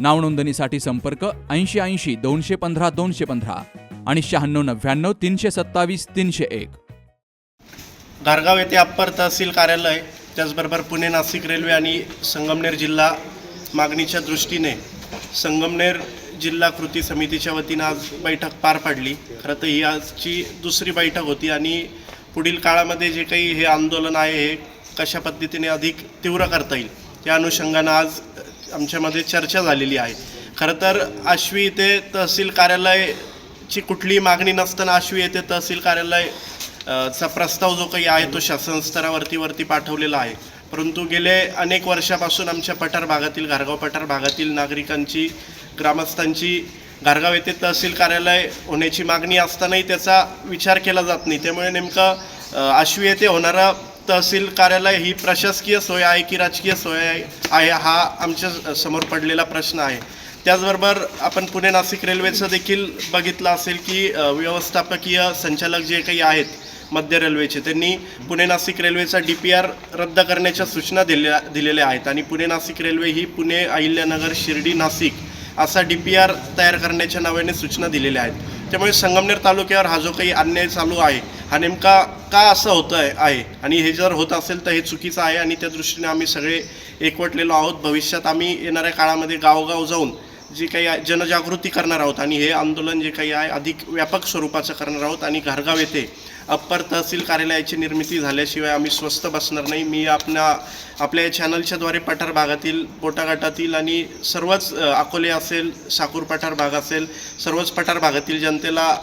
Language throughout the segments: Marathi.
नावनोंदणीसाठी संपर्क ऐंशी ऐंशी दोनशे पंधरा दोनशे पंधरा आणि शहाण्णव नव्याण्णव तीनशे सत्तावीस तीनशे एक. गारगाव येथे अप्पर तहसील कार्यालय त्याचबरोबर पुणे नाशिक रेल्वे आणि संगमनेर जिल्हा मागणीच्या दृष्टीने संगमनेर जिल्हा कृती समितीच्या वतीनं आज बैठक पार पाडली. खरं तर ही आजची दुसरी बैठक होती आणि पुढील काळामध्ये जे काही हे आंदोलन आहे हे कशा पद्धतीने अधिक तीव्र करता येईल या अनुषंगानं आज आमच्यामध्ये चर्चा झालेली आहे. खरं तर आश्वी इथे तहसील कार्यालयची कुठलीही मागणी नसताना आश्वी येथे तहसील कार्यालय चा प्रस्ताव जो काही आहे तो शासन स्तरावरती वरती पाठवलेला आहे. परंतु गेले अनेक वर्षापासून आमच्या पठार भागातील घारगाव पठार भागातील नागरिकांची ग्रामस्थांची घारगाव येथे तहसील कार्यालय होण्याची मागणी असतानाही त्याचा विचार केला जात नाही. त्यामुळे नेमकं आश्वी येथे होणारा तहसील कार्यालय ही प्रशासकीय सोय आहे की राजकीय सोय आहे आहे हा आमच्यासमोर पडलेला प्रश्न आहे. त्याचबरोबर आपण पुणे नाशिक रेल्वेचं देखील बघितलं असेल की व्यवस्थापकीय संचालक जे काही आहेत मध्य रेल्वेचे त्यांनी पुणे नाशिक रेल्वेचा डी पी आर रद्द करण्याच्या सूचना दिल्या दिलेल्या आहेत. आणि पुणे नाशिक रेल्वे ही पुणे अहिल्यानगर शिर्डी नाशिक असा डी पी आर तयार करण्याच्या नावाने सूचना दिलेल्या आहेत. त्यामुळे संगमनेर तालुक्यावर हा जो काही अन्याय चालू आहे हा नेमका का असं होतं आहे आहे? आणि हे जर होत असेल तर हे चुकीचं आहे आणि त्या दृष्टीने आम्ही सगळे एकवटलेलो आहोत. भविष्यात आम्ही येणाऱ्या काळामध्ये गावोगाव जाऊन जी काही आहे, जनजागृती करणार आहोत आणि हे आंदोलन जे काही आहे अधिक व्यापक स्वरूपाचं करणार आहोत आणि घरगाव येथे अप्पर तहसील कार्यालयाची निर्मिती झाल्याशिवाय आम्ही स्वस्त बसणार नाही. मी आपल्या आपल्या या चॅनलच्याद्वारे पठार भागातील पोटाघाटातील आणि सर्वच अकोले असेल साकूर पठार भाग असेल सर्वच पठार भागातील जनतेला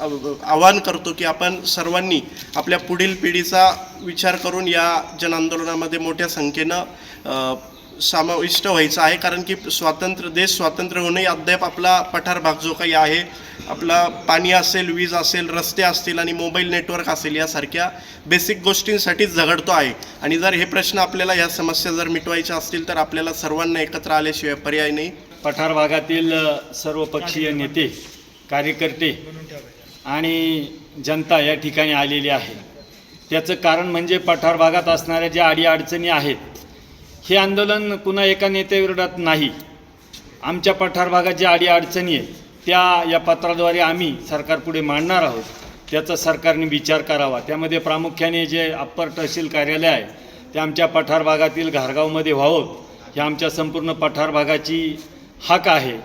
आवाहन करतो की आपण सर्वांनी आपल्या पुढील पिढीचा विचार करून या जनआंदोलनामध्ये मोठ्या संख्येनं समाविष्ट व्हायचं आहे कारण की स्वातंत्र्य देश स्वातंत्र्य होणे अद्याप आपला पठार भाग जो काही आहे आपला पाणी असेल वीज असेल रस्ते असतील आणि मोबाईल नेटवर्क असेल यासारख्या बेसिक गोष्टींसाठीच झगडतो आहे. आणि जर हे प्रश्न आपल्याला ह्या समस्या जर मिटवायच्या असतील तर आपल्याला सर्वांना एकत्र आल्याशिवाय पर्याय नाही. पठार भागातील सर्व पक्षीय नेते कार्यकर्ते आणि जनता या ठिकाणी आलेली आहे. त्याचं कारण म्हणजे पठार भागात असणाऱ्या ज्या अडीअडचणी आहेत हे आंदोलन कुणा एका नेत्याविरोधात नाही. आमच्या पठार भागात ज्या अडीअडचणी आहेत त्या या पत्राद्वारे आम्ही सरकारपुढे मांडणार आहोत. त्याचा सरकारने विचार करावा. त्यामध्ये प्रामुख्याने जे अप्पर तहसील कार्यालय आहे ते आमच्या पठार भागातील घारगावमध्ये व्हावं. ही आमच्या संपूर्ण पठार भागाची हक आहे.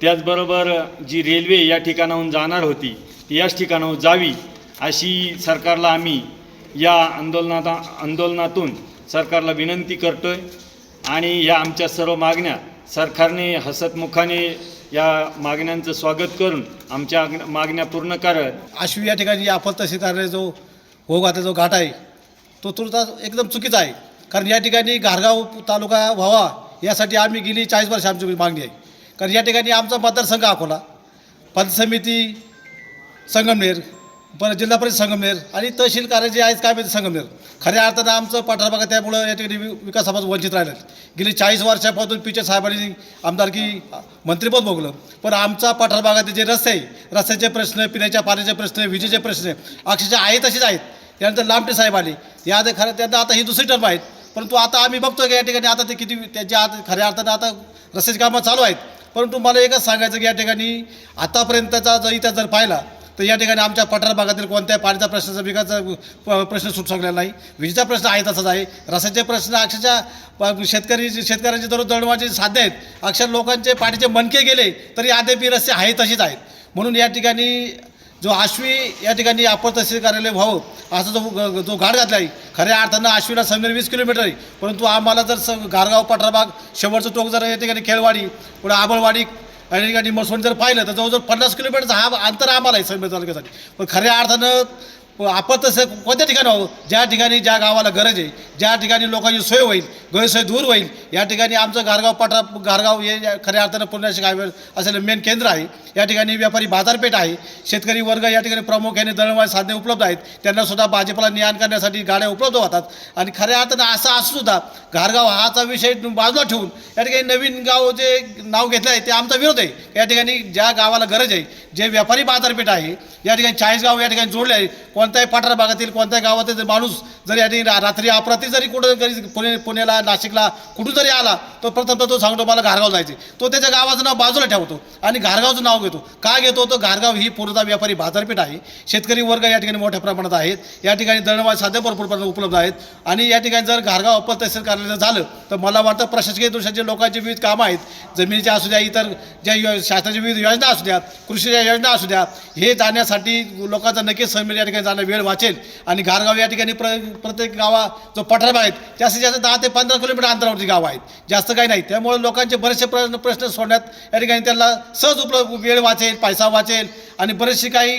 त्याचबरोबर जी रेल्वे या ठिकाणाहून जाणार होती ती याच ठिकाणाहून जावी अशी सरकारला आम्ही या आंदोलनात आंदोलनातून सरकारला विनंती करतो आहे आणि या आमच्या सर्व मागण्या सरकारने हसतमुखाने या मागण्यांचं स्वागत करून आमच्या मागण्या पूर्ण करत आश्वी या ठिकाणी आपण तहसील जो होगाचा जो घाट आहे तो तुर्तास एकदम चुकीचा आहे. कारण या ठिकाणी घारगाव तालुका व्हावा यासाठी आम्ही गेली चाळीस वर्ष आमची मागणी आहे. कारण या ठिकाणी आमचा मतदारसंघ अकोला पंचायत समिती संगमनेर बरं जिल्हा परिषद संगमनेर आणि तहसील कार्य जे आहेत काय माहिती संगमनेर खऱ्या अर्थानं आमचं पठार भागात त्यामुळं या ठिकाणी विकासापासून वंचित राहिलं गेली चाळीस वर्षापासून पिचे साहेबांनी आमदारकी मंत्रिपद भोगलं. पण आमचा पठार भागातील जे रस्ते आहे रस्त्याचे प्रश्न पिण्याच्या पाण्याचे प्रश्न विजेचे प्रश्न अक्षरशः आहे तसेच आहेत. त्यानंतर लांबटे साहेब आले. या आता खरं त्यांना आता ही दुसरी टर्म आहेत. परंतु आता आम्ही बघतो की या ठिकाणी आता ते किती त्यांच्या आता खऱ्या अर्थानं आता रस्त्याची कामं चालू आहेत. परंतु मला एकच सांगायचं की या ठिकाणी आतापर्यंतचा जर इतिहास जर पाहिला तर या ठिकाणी आमच्या पठार भागातील कोणत्याही पाण्याचा प्रश्न विकासचा प- प्रश्न सुट शकलेला नाही. विजेचा प्रश्न आहे तसाच आहे. रसाचे प्रश्न अक्षरशः शेतकरी शेतकऱ्यांचे दररोज दळवाचे साध्य आहेत. अक्षर लोकांचे पाठीचे मनके गेले तरी अद्याप रस्ते आहे तशीच आहेत. म्हणून या ठिकाणी जो आश्वी या ठिकाणी अपर तहसील कार्यालय व्हावं असा जो ग- जो घाट घातला आहे खऱ्या अर्थानं आश्वीला समीर वीस किलोमीटर आहे. परंतु आम्हाला जर स गारगाव पठारबाग शेवटचं टोक जर या ठिकाणी खेळवाडी पुढे आबळवाडी आणि ठिकाणी मसवण जर पाहिलं तर जवळजवळ पन्नास किलोमीटरचा हा अंतर आम्हाला आहे संमेद तालुक्यासाठी. पण खऱ्या अर्थानं आपण तसं कोणत्या ठिकाणी आहो ज्या ठिकाणी ज्या गावाला गरज आहे ज्या ठिकाणी लोकांची सोय होईल गैरसोय दूर होईल या ठिकाणी आमचं गारगाव पठा गारगाव हे या खऱ्या अर्थानं पुण्याचे काय असलेलं मेन केंद्र आहे. या ठिकाणी व्यापारी बाजारपेठ आहे. शेतकरी वर्ग या ठिकाणी प्रामुख्याने दळणवळण साधने उपलब्ध आहेत. त्यांनासुद्धा भाजीपाला नियाण करण्यासाठी गाड्या उपलब्ध होतात. आणि खऱ्या अर्थानं असं असं सुद्धा हाचा विषय बाजूला ठेवून या ठिकाणी नवीन गाव जे नाव घेतलं आहे ते आमचा विरोध आहे. या ठिकाणी ज्या गावाला गरज आहे जे व्यापारी बाजारपेठ आहे या ठिकाणी चाळीस गाव या ठिकाणी जोडले आहे कोणत्याही पठार भागातील कोणत्याही गावातील जर माणूस जरी या रा- रात्री अपरात्री जरी कुठं जरी पुणे पुण्याला नाशिकला कुठून जरी आला तो प्रथम तो सांगतो मला घारगाव जायचे तो त्याच्या गावाचं नाव बाजूला ठेवतो आणि घारगावचं नाव घेतो. का घेतो? तो घारगाव ही पूर्णता व्यापारी बाजारपेठ आहे. शेतकरी वर्ग या ठिकाणी मोठ्या प्रमाणात आहेत. या ठिकाणी दळणवाद साध्या भरपूर प्रमाणात उपलब्ध आहेत. आणि या ठिकाणी जर घारगाव अपर तहसील कार्यालय झालं तर मला वाटतं प्रशासकीय दृष्ट्या लोकांचे विविध कामं आहेत जमिनीच्या असू द्या इतर ज्या यो शासनाच्या विविध योजना असू द्या कृषीच्या योजना असू द्या हे जाण्यासाठी लोकांचा नक्कीच सहमेल या ठिकाणी जाणं वेळ वाचेल. आणि घारगाव या ठिकाणी प्र प्रत्येक गावा जो पठारभाग आहेत जास्तीत जास्त दहा ते पंधरा किलोमीटर अंतरावरती गावं आहेत. जास्त काही नाही. त्यामुळे लोकांचे बरेचसे प्रश्न प्रश्न सोडण्यात या ठिकाणी त्यांना सहज उपलब्ध वेळ वाचेल पैसा वाचेल. आणि बरेचशी काही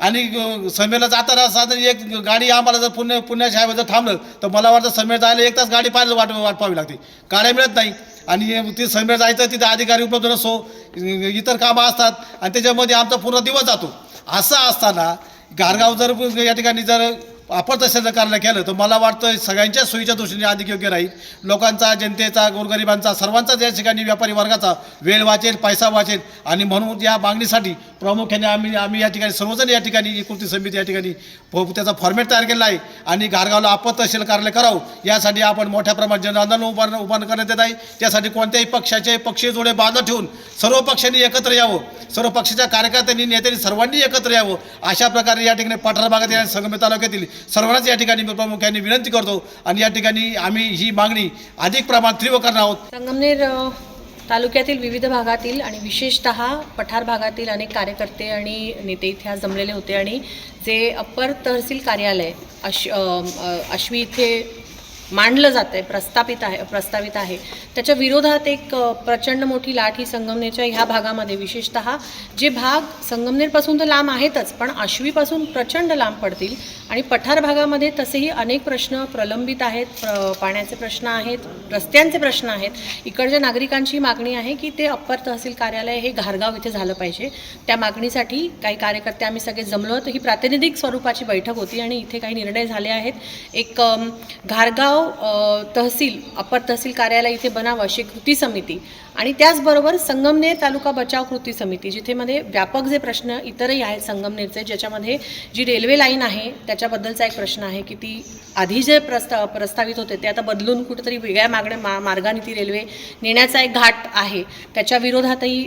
आणि समेला समेरला जाताना साधारण एक गाडी आम्हाला जर पुण्या पुण्या शाळेवर जर थांबलं तर मला वाटतं समेर जायला एक तास गाडी पाहिजे वाट वाट पाहावी लागते. गाड्या मिळत नाही. आणि ती समेर जायचं तिथे अधिकारी उपलब्ध नसो इतर कामं असतात. आणि त्याच्यामध्ये आमचा पूर्ण दिवस जातो. असं असताना गारगाव जर या ठिकाणी जर आपण तसं कार्य केलं तर मला वाटतं सगळ्यांच्या सोयीच्या दृष्टीने अधिक योग्य राहील. लोकांचा जनतेचा गोरगरिबांचा सर्वांचाच या ठिकाणी व्यापारी वर्गाचा वेळ वाचेल पैसा वाचेल. आणि म्हणून या मागणीसाठी प्रामुख्याने आम्ही आम्ही या ठिकाणी सर्वजण या ठिकाणी कृती समिती या ठिकाणी फ- त्याचा फॉर्मॅट तयार केला आहे. आणि गारगावला आपत तहसील कार्यालय करावं. यासाठी आपण मोठ्या प्रमाणात जनआंदोलन आंदोलन उभार उभारण करण्यात येत आहे. त्यासाठी कोणत्याही पक्षाचे पक्षीय जोडे बांधव ठेवून सर्व पक्षांनी एकत्र यावं. सर्व पक्षाच्या कार्यकर्त्यांनी नेत्यांनी सर्वांनी एकत्र यावं. अशा प्रकारे या ठिकाणी पठार भागात या संगमे तालुक्यातील सर्वांनाच या ठिकाणी मी प्रामुख्याने विनंती करतो आणि या ठिकाणी आम्ही ही मागणी अधिक प्रमाणात तीव्र करणार आहोत. संगमनेर तालुक्यातील विविध भागातील आणि विशेषत पठार भागातील अनेक कार्यकर्ते आणि नेते इथे आज जमलेले होते आणि जे अप्पर तहसील कार्यालय अश अश्वी आश्वी इथे मांडलं जात आहे प्रस्थापित आहे प्रस्तावित आहे. त्याच्या विरोधात एक प्रचंड मोठी लाट ही संगमनेरच्या ह्या भागामध्ये विशेषत जे भाग संगमनेरपासून तर लांब आहेतच पण आश्वीपासून प्रचंड लांब पडतील. आणि पठार भागामध्ये तसेही अनेक प्रश्न प्रलंबित आहेत पाण्याचे प्रश्न आहेत रस्त्यांचे प्रश्न आहेत. इकडच्या नागरिकांची मागणी आहे की ते अप्पर तहसील कार्यालय हे घारगाव इथे झालं पाहिजे. त्या मागणीसाठी काही कार्यकर्ते आम्ही सगळे जमलो तर ही प्रातिनिधिक स्वरूपाची बैठक होती आणि इथे काही निर्णय झाले आहेत. एक घारगाव अ, तहसील अप्पर तहसील कार्यालय इथे बनावं अशी कृती समिती. आणि त्याचबरोबर संगमनेर तालुका बचाव कृती समिती जिथे मध्ये व्यापक जे प्रश्न इतरही आहेत संगमनेरचे ज्याच्यामध्ये जी रेल्वे लाईन आहे त्याच्याबद्दलचा एक प्रश्न आहे की ती आधी जे प्रस्ता प्रस्तावित होते ते आता बदलून कुठेतरी वेगळ्या मागण्या मा मार्गाने ती रेल्वे नेण्याचा एक घाट आहे. त्याच्या विरोधातही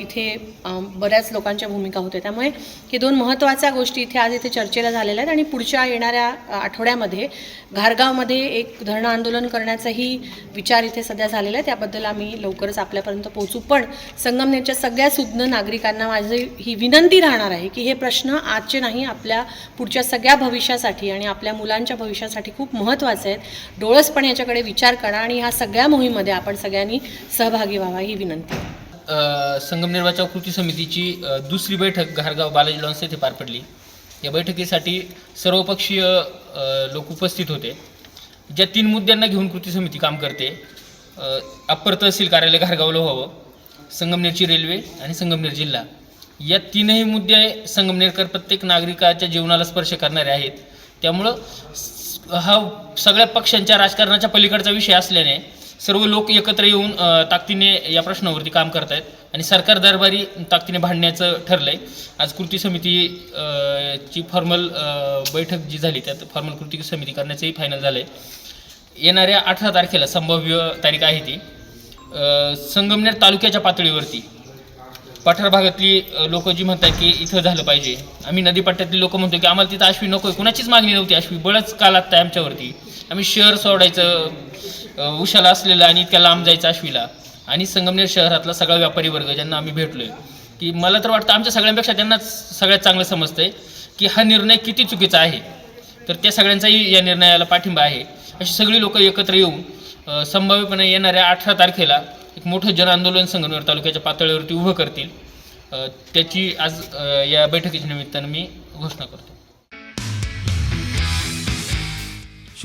इथे बऱ्याच लोकांच्या भूमिका होत्या. त्यामुळे हे दोन महत्त्वाच्या गोष्टी इथे आज इथे चर्चेला झालेल्या आहेत आणि पुढच्या येणाऱ्या आठवड्यामध्ये घारगावमध्ये एक धरणं आंदोलन करण्याचाही विचार इथे सध्या झालेला आहे. त्याबद्दल आम्ही लवकरच आपल्यापर्यंत पोहोचू. पण संगमनेरच्या सगळ्या सुज्ञ नागरिकांना माझी ही विनंती राहणार आहे की हे प्रश्न आजचे नाही आपल्या पुढच्या सगळ्या भविष्यासाठी आणि आपल्या मुलांच्या भविष्यासाठी खूप महत्त्वाचे आहेत. डोळसपणे याच्याकडे विचार करा आणि ह्या सगळ्या मोहीमध्ये आपण सगळ्यांनी सहभागी व्हावा ही विनंती आहे. संगमनेर बचाव कृती समितीची दुसरी बैठक घारगाव बालाजी लॉन्स येथे पार पडली. या बैठकीसाठी सर्वपक्षीय लोक उपस्थित होते. ज्या तीन मुद्द्यांना घेऊन कृती समिती काम करते अप्पर तहसील कार्यालय घारगावला व्हावं संगमनेरची रेल्वे आणि संगमनेर जिल्हा. या तीनही मुद्दे संगमनेरकर प्रत्येक नागरिकाच्या जीवनाला स्पर्श करणारे आहेत. त्यामुळं हा सगळ्या पक्षांच्या राजकारणाच्या पलीकडचा विषय असल्याने सर्व लोक एकत्र येऊन ताकदीने या प्रश्नावरती काम करत आहेत आणि सरकार दरबारी ताकदीने भांडण्याचं ठरलं आहे आज कृती समिती ची फॉर्मल बैठक जी झाली त्यात फॉर्मल कृती समिती करण्याचंही फायनल झालं आहे येणाऱ्या अठरा तारखेला संभाव्य तारीख आहे ती. संगमनेर तालुक्याच्या पातळीवरती पठार भागातली लोक जी म्हणतात की इथं झालं पाहिजे. आम्ही नदीपट्ट्यातली लोक म्हणतो की आम्हाला तिथं आश्वी नको आहे कुणाचीच मागणी नव्हती. आश्वी बळच काल लागतं आमच्यावरती. आम्ही शहर सोडायचं उशाला असलेला आणि इतक्या लांब जायचं आश्वीला आणि संगमनेर शहरातला सगळा व्यापारी वर्ग ज्यांना आम्ही भेटलोय. की मला तर वाटतं आमच्या सगळ्यांपेक्षा त्यांनाच सगळ्यात चांगलं समजतंय की हा निर्णय किती चुकीचा आहे. तर त्या सगळ्यांचाही या निर्णयाला पाठिंबा आहे. अशी सगळी लोक एकत्र येऊन संभाव्यपणे येणाऱ्या अठरा तारखेला एक मोठं जनआंदोलन संगमनेर तालुक्याच्या पातळीवरती उभं करतील. त्याची आज या बैठकीच्या निमित्तानं मी घोषणा करतो.